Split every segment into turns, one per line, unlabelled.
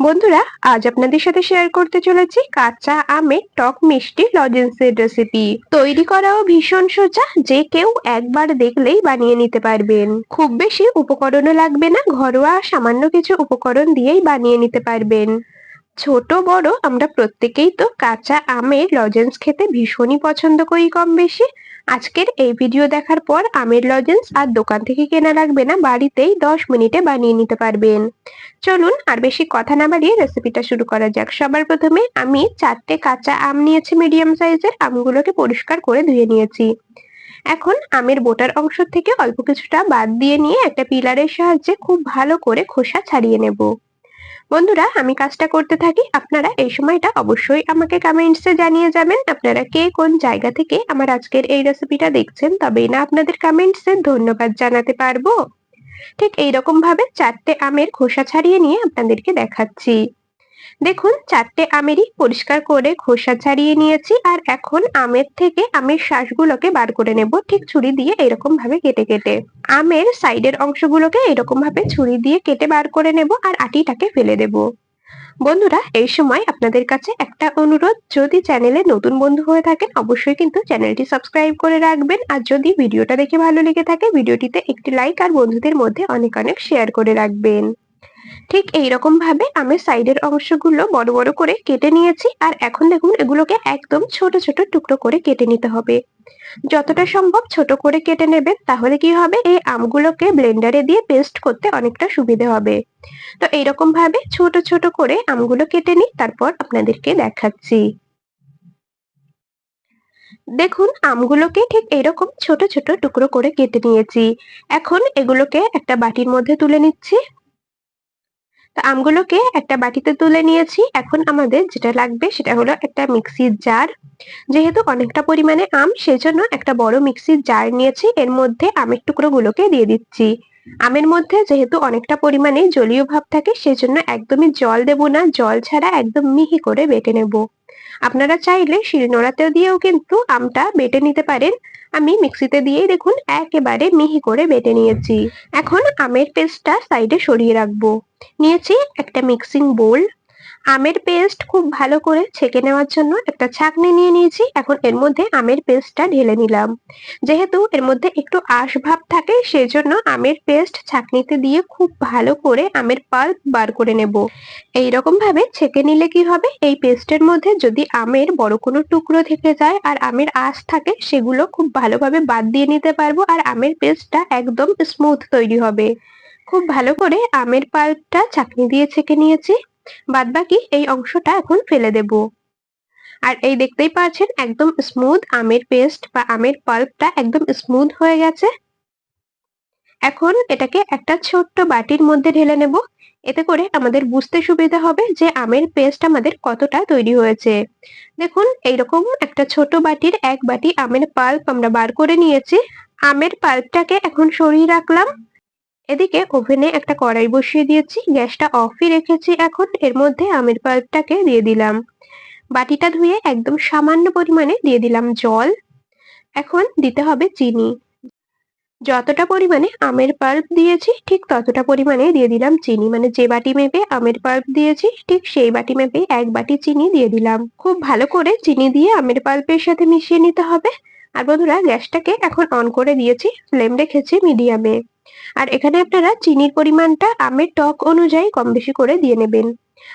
বন্ধুরা, আজ আপনাদের সাথে শেয়ার করতে চলেছি কাঁচা আমের টক মিষ্টি লজেন্সের রেসিপি তৈরি করাও ভীষণ সোজা, যে কেউ একবার দেখলেই বানিয়ে নিতে পারবেন। খুব বেশি উপকরণও লাগবে না, ঘরোয়া সামান্য কিছু উপকরণ দিয়েই বানিয়ে নিতে পারবেন। ছোট, বড়, আমরা প্রত্যেকেই তো কাঁচা আমের লজেন্স খেতে ভীষণই পছন্দ করি কম বেশি আজকের এই ভিডিও দেখার পর আমের লজেন্স আর দোকান থেকে কেনা লাগবে না, বাড়িতেই দশ মিনিটে বানিয়ে নিতে পারবেন। চলুন আর বেশি কথা না বাড়িয়ে রেসিপিটা শুরু করা যাক। সবার প্রথমে আমি চারটে কাঁচা আম নিয়েছি মিডিয়াম সাইজের আমগুলোকে পরিষ্কার করে ধুয়ে নিয়েছি। এখন আমের বোটার অংশ থেকে অল্প কিছুটা বাদ দিয়ে নিয়ে একটা পিলারের সাহায্যে খুব ভালো করে খোসা ছাড়িয়ে নেব। বন্ধুরা, আমি কাজটা করতে থাকি। আপনারা এই সময়টা অবশ্যই আমাকে কমেন্টসে জানিয়ে যাবেন, আপনারা কে কোন জায়গা থেকে আমার আজকের এই রেসিপিটা দেখছেন, তবেই না আপনাদের কমেন্টসে ধন্যবাদ জানাতে পারব। ঠিক এইরকম ভাবে চারটে আমের খোসা ছাড়িয়ে নিয়ে আপনাদেরকে দেখাচ্ছি। দেখুন, চারটে আমেরই পরিষ্কার করে খোসা ছাড়িয়ে নিয়েছি আর এখন আমের থেকে আমের শ্বাসগুলোকে বার করে নেব। ঠিক ছুরি দিয়ে এরকম ভাবে কেটে কেটে। আমের সাইডের অংশগুলোকে এরকম ভাবে ছুরি দিয়ে কেটে বার করে নেব আর আটিটাকে ফেলে দেব। বন্ধুরা, এই সময় আপনাদের কাছে একটা অনুরোধ, যদি চ্যানেলে নতুন বন্ধু হয়ে থাকেন, অবশ্যই কিন্তু চ্যানেলটি সাবস্ক্রাইব করে রাখবেন আর যদি ভিডিওটা দেখে ভালো লেগে থাকে, ভিডিওটিতে একটি লাইক আর বন্ধুদের মধ্যে অনেক অনেক শেয়ার করে রাখবেন। ঠিক এইরকম ভাবে আমি সাইডের অংশগুলো বড় বড় করে কেটে নিয়েছি আর এখন দেখুন এগুলোকে একদম ছোট ছোট টুকরো করে কেটে নিতে হবে। যতটা সম্ভব ছোট করে কেটে নেবেন তাহলে কি হবে? এই আমগুলোকে ব্লেন্ডারে দিয়ে পেস্ট করতে অনেকটা সুবিধে হবে। তো এইরকম ভাবে ছোট ছোট করে আমগুলো কেটে নিই, তারপর আপনাদেরকে দেখাচ্ছি। দেখুন আমগুলোকে ঠিক এরকম ছোট ছোট টুকরো করে কেটে নিয়েছি। এখন এগুলোকে একটা বাটির মধ্যে তুলে নিচ্ছি। তো আমগুলোকে একটা বাটিতে তুলে নিয়েছি। এখন আমাদের যেটা লাগবে সেটা হলো একটা মিক্সির জার যেহেতু অনেকটা পরিমাণে আম, সেজন্য একটা বড় মিক্সির জার নিয়েছি। এর মধ্যে আমের টুকরো গুলোকে দিয়ে দিচ্ছি। আমের মধ্যে যেহেতু অনেকটা পরিমাণে জলীয় ভাব থাকে, সেজন্য একদমই জল দেব না। জল ছাড়া একদম মিহি করে বেটে নেব। আপনারা চাইলে শিলনোড়াতেও দিয়েও কিন্তু আমটা বেটে নিতে পারেন। আমি মিক্সিতে দিয়েই দেখুন একেবারে মিহি করে বেটে নিয়েছি। এখন আমের পেস্টটা সাইডে সরিয়ে রাখব। নিয়েছি একটা মিক্সিং বোল। আমের পেস্ট খুব ভালো করে ছেঁকে নেওয়ার জন্য একটা ছাঁকনি নিয়ে নিয়েছি। এখন এর মধ্যে আমের পেস্টটা ঢেলে নিলাম। যেহেতু এর মধ্যে একটু আঁশ ভাব থাকে, সেজন্য আমের পেস্ট ছাঁকনিতে দিয়ে খুব ভালো করে আমের পাল্প বার করে নেব। এই রকম ভাবে ছেঁকে নিলে কি হবে? এই পেস্টের মধ্যে যদি আমের বড় কোনো টুকরো থেকে যায় আর আমের আঁশ থাকে, সেগুলো খুব ভালোভাবে বাদ দিয়ে নিতে পারব আর আমের পেস্টটা একদম স্মুথ তৈরি হবে। খুব ভালো করে আমের পাল্পটা ছাঁকনি দিয়ে ছেঁকে নিয়েছি। বাদ বাকি এই অংশটা এখন ফেলে দেব। আর এই দেখতেই পাচ্ছেন একদম স্মুথ আমের পেস্ট বা আমের পাল্পটা একদম স্মুথ হয়ে গেছে। এখন এটাকে একটা ছোট্ট বাটির মধ্যে ঢেলে নেব। এতে করে আমাদের বুঝতে সুবিধা হবে যে আমের পেস্ট আমাদের কতটা তৈরি হয়েছে। দেখুন, এইরকম একটা ছোট বাটির এক বাটি আমের পাল্প আমরা বার করে নিয়েছি। আমের পাল্পটাকে এখন সরিয়ে রাখলাম। এদিকে ওভেনে একটা কড়াই বসিয়ে দিয়েছি, গ্যাসটা অফই রেখেছি এখন, এর মধ্যে আমের পাল্পটাকে দিয়ে দিলাম। বাটিটা ধুয়ে একদম সামান্য পরিমাণে দিয়ে দিলাম জল। এখন দিতে হবে চিনি। যতটা পরিমাণে আমের পাল্প দিয়েছি, ঠিক ততটা পরিমাণে দিয়ে দিলাম চিনি। মানে যে বাটি মেপে আমের পাল্প দিয়েছি, ঠিক সেই বাটি মেপে এক বাটি চিনি দিয়ে দিলাম। খুব ভালো করে চিনি দিয়ে আমের পাল্পের সাথে মিশিয়ে নিতে হবে। আর বন্ধুরা, গ্যাসটাকে এখন অন করে দিয়েছি, ফ্লেম রেখেছি মিডিয়ামে। আর এখানে আপনারা চিনির পরিমাণটা আমের টক অনুযায়ী কম বেশি করে দিয়ে নেবেন।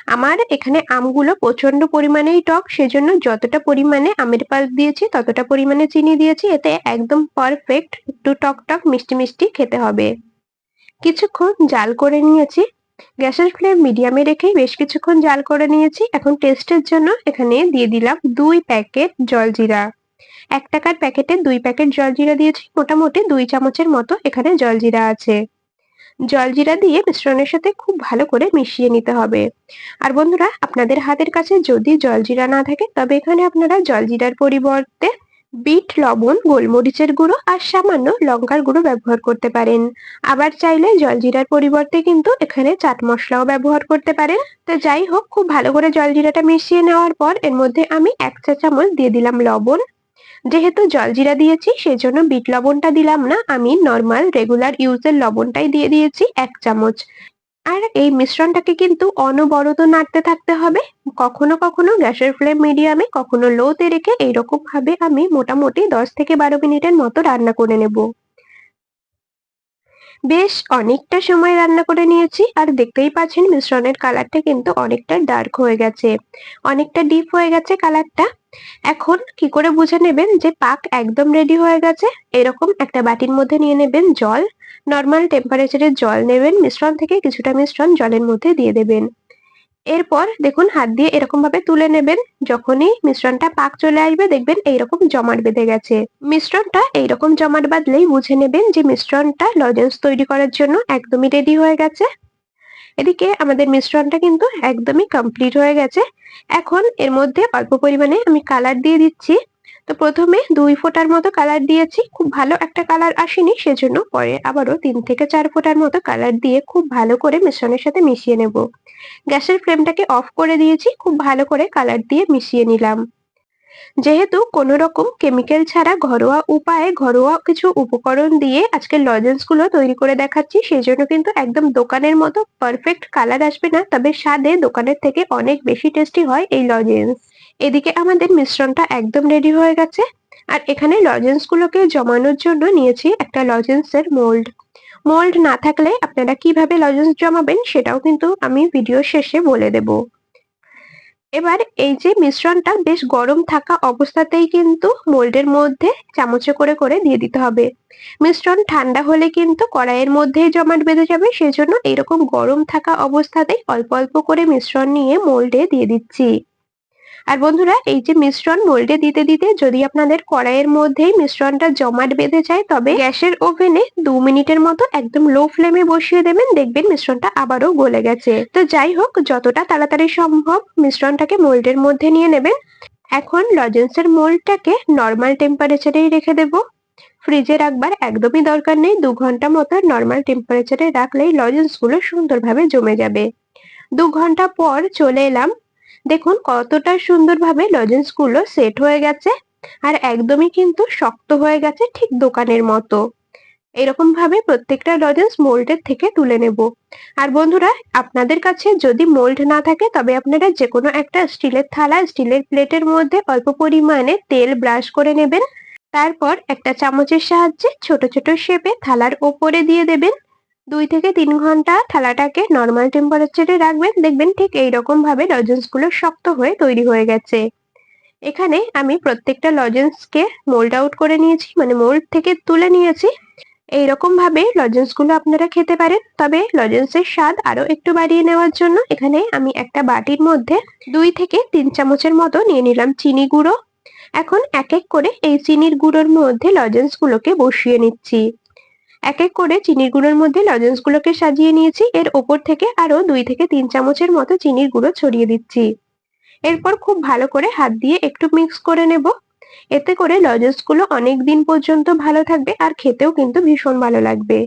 আমার এখানে আমগুলো প্রচণ্ড পরিমাণেই টক, সেজন্য যতটা পরিমাণে আমের পাল্প দিয়েছি, ততটা পরিমাণে চিনি দিয়েছি, এতে একদম পারফেক্ট একটু টক টক মিষ্টি মিষ্টি খেতে হবে। কিছুক্ষণ জাল করে নিয়েছি। গ্যাসের ফ্লেম মিডিয়ামে রেখেই বেশ কিছুক্ষণ জাল করে নিয়েছি। এখন টেস্টের জন্য এখানে দিয়ে দিলাম দুই প্যাকেট জলজিরা। এক টাকার প্যাকেটে দুই প্যাকেট জলজিরা দিয়েছি। মোটামুটি দুই চামচের মতো এখানে জলজিরা আছে। জলজিরা দিয়ে মিশ্রণের সাথে খুব ভালো করে মিশিয়ে নিতে হবে। আর বন্ধুরা, আপনাদের হাতের কাছে যদি জলজিরা না থাকে, তবে এখানে আপনারা জলজিরার পরিবর্তে বিট, লবণ, গোলমরিচের গুঁড়ো আর সামান্য লঙ্কার গুঁড়ো ব্যবহার করতে পারেন। আবার চাইলে জলজিরার পরিবর্তে কিন্তু এখানে চাট মশলাও ব্যবহার করতে পারেন। তো যাই হোক, খুব ভালো করে জলজিরাটা মিশিয়ে নেওয়ার পর এর মধ্যে আমি এক চা চামচ দিয়ে দিলাম লবণ। যেহেতু জলজিরা দিয়েছি, সেজন্য বিট লবণটা দিলাম না। আমি নর্মাল রেগুলার ইউজের লবণটাই দিয়ে দিয়েছি, এক চামচ। আর এই মিশ্রণটাকে কিন্তু অনবরত নাড়তে থাকতে হবে। কখনো কখনো গ্যাসের ফ্লেম মিডিয়ামে, কখনো লোতে রেখে এইরকম ভাবে আমি মোটামুটি দশ থেকে বারো মিনিটের মতো রান্না করে নেব। বেশ, অনেকটা সময় রান্না করে নিয়েছি। আর দেখতেই পাচ্ছেন, মিশ্রণের কালারটা কিন্তু অনেকটা ডার্ক হয়ে গেছে। অনেকটা ডিপ হয়ে গেছে কালারটা। এখন কি করে বুঝে নেবেন যে পাক একদম রেডি হয়ে গেছে? এরকম একটা বাটির মধ্যে নিয়ে নেবেন জল। নর্মাল টেম্পারেচারের জল নেবেন। মিশ্রণ থেকে কিছুটা মিশ্রণ জলের মধ্যে দিয়ে দেবেন। এরপর দেখুন হাত দিয়ে এরকম ভাবে তুলে নেবেন। যখনই মিশ্রণটা পাক চলে আসবে দেখবেন এইরকম জমাট বেঁধে গেছে। মিশ্রণটা এইরকম জমাট বাঁধলেই বুঝে নেবেন যে মিশ্রণটা লজেন্স তৈরি করার জন্য একদমই রেডি হয়ে গেছে। এদিকে আমাদের মিশ্রণটা কিন্তু একদমই কমপ্লিট হয়ে গেছে। এখন এর মধ্যে অল্প পরিমাণে আমি কালার দিয়ে দিচ্ছি। তো প্রথমে দুই ফোঁটার মতো কালার দিয়েছি, খুব ভালো একটা কালার আসেনি, সেজন্য পরে আবারও তিন থেকে চার ফোঁটার মতো কালার দিয়ে খুব ভালো করে মিশ্রণের সাথে মিশিয়ে নেব। গ্যাসের ফ্লেমটাকে অফ করে দিয়েছি, খুব ভালো করে কালার দিয়ে মিশিয়ে নিলাম। যেহেতু কোনো রকম কেমিক্যাল ছাড়া ঘরোয়া উপায়ে ঘরোয়া কিছু উপকরণ দিয়ে আজকে লজেন্সগুলো তৈরি করে দেখাচ্ছি সেই জন্য কিন্তু একদম দোকানের মতো পারফেক্ট কালার আসবে না, তবে স্বাদে দোকানের থেকে অনেক বেশি টেস্টি হয় এই লজেন্স এদিকে আমাদের মিশ্রণটা একদম রেডি হয়ে গেছে। আর এখানে লজেন্স গুলোকে জমানোর জন্য নিয়েছি একটা লজেন্সের মোল্ড মোল্ড না থাকলে আপনারা কীভাবে লজেন্স জমাবেন সেটাও কিন্তু আমি ভিডিও শেষে বলে দেব। এবার এই যে মিশ্রণটা বেশ গরম থাকা অবস্থাতেই কিন্তু মোল্ডের মধ্যে চামচে করে করে দিয়ে দিতে হবে। মিশ্রণ ঠান্ডা হলে কিন্তু কড়াইয়ের মধ্যেই জমাট বেঁধে যাবে সেজন্য এরকম গরম থাকা অবস্থাতেই অল্প অল্প করে মিশ্রণ নিয়ে মোল্ডে দিয়ে দিচ্ছি। আর বন্ধুরা, এই যে মিশ্রণ মোল্ডে দিতে দিতে যদি আপনাদের কড়াইয়ের মধ্যেই মিশ্রণটা জমাট বেঁধে যায়, তবে গ্যাসের ওভেনে দু মিনিটের মতো একদম লো ফ্লেমে বসিয়ে দেবেন। দেখবেন মিশ্রণটা আবারও গলে গেছে। তো যাই হোক, যতটা তাড়াতাড়ি সম্ভব মিশ্রণটাকে মোল্ডের মধ্যে নিয়ে নেবেন। এখন লজেন্সের মোল্ডটাকে নর্মাল টেম্পারেচারেই রেখে দেব। ফ্রিজে রাখবার একদমই দরকার নেই। দু ঘণ্টা মতো নর্মাল টেম্পারেচারে রাখলেই লজেন্সগুলো সুন্দরভাবে জমে যাবে। দু ঘণ্টা পর চলে এলাম দেখুন কতটা সুন্দরভাবে লজেন্সগুলো সেট হয়ে গেছে আর একদমই কিন্তু শক্ত হয়ে গেছে ঠিক দোকানের মতো। এরকম ভাবে প্রত্যেকটা লজেন্স মোল্ডের থেকে তুলে নেব। আর বন্ধুরা, আপনাদের কাছে যদি মোল্ড না থাকে, তবে আপনারা যে কোনো একটা স্টিলের থালা, স্টিলের প্লেটের মধ্যে অল্প পরিমাণে তেল ব্রাশ করে নেবেন। তারপর একটা চামচের সাহায্যে ছোট ছোট শেপে থালার ওপরে দিয়ে দেবেন। দুই থেকে তিন ঘণ্টা থালাটাকে নর্মাল টেম্পারেচারে রাখবেন। দেখবেন ঠিক এইরকম ভাবে লজেন্সগুলো শক্ত হয়ে তৈরি হয়ে গেছে। এখানে আমি প্রত্যেকটা লজেন্সকে মোল্ড আউট করে নিয়েছি মানে মোল্ড থেকে তুলে নিয়েছি। এইরকম ভাবে লজেন্সগুলো আপনারা খেতে পারেন। তবে লজেন্সের স্বাদ আরও একটু বাড়িয়ে নেওয়ার জন্য এখানে আমি একটা বাটির মধ্যে দুই থেকে তিন চামচের মতো নিয়ে নিলাম চিনি গুঁড়ো। এখন এক এক করে এই চিনির গুঁড়োর মধ্যে লজেন্স গুলোকে বসিয়ে নিচ্ছি। এক এক করে চিনির গুঁড়োর মধ্যে লজেন্স গুলোকে সাজিয়ে নিয়েছি। এর ওপর থেকে আরও দুই থেকে তিন চামচের মতো চিনির গুঁড়ো ছড়িয়ে দিচ্ছি। এরপর খুব ভালো করে হাত দিয়ে একটু মিক্স করে নেব। এতে করে লজেন্সগুলো অনেক দিন পর্যন্ত ভালো থাকবে আর খেতেও কিন্তু ভীষণ ভালো লাগবে।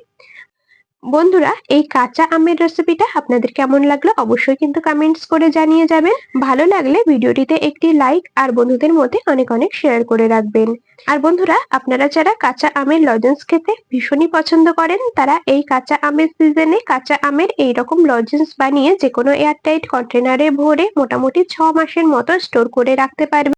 বন্ধুরা, এই কাঁচা আমের রেসিপিটা আপনাদের কেমন লাগল অবশ্যই কিন্তু কমেন্টস করে জানিয়ে যাবেন। ভালো লাগলে ভিডিওটিতে একটি লাইক আর বন্ধুদের মধ্যে অনেক অনেক শেয়ার করে রাখবেন। আর বন্ধুরা, আপনারা যারা কাঁচা আমের লজেন্স খেতে ভীষণই পছন্দ করেন, তারা এই কাঁচা আমের সিজনে কাঁচা আমের এই রকম লজেন্স বানিয়ে যে কোনো এয়ারটাইট কন্টেনারে ভরে মোটামুটি ছ মাসের মতো স্টোর করে রাখতে পারবেন।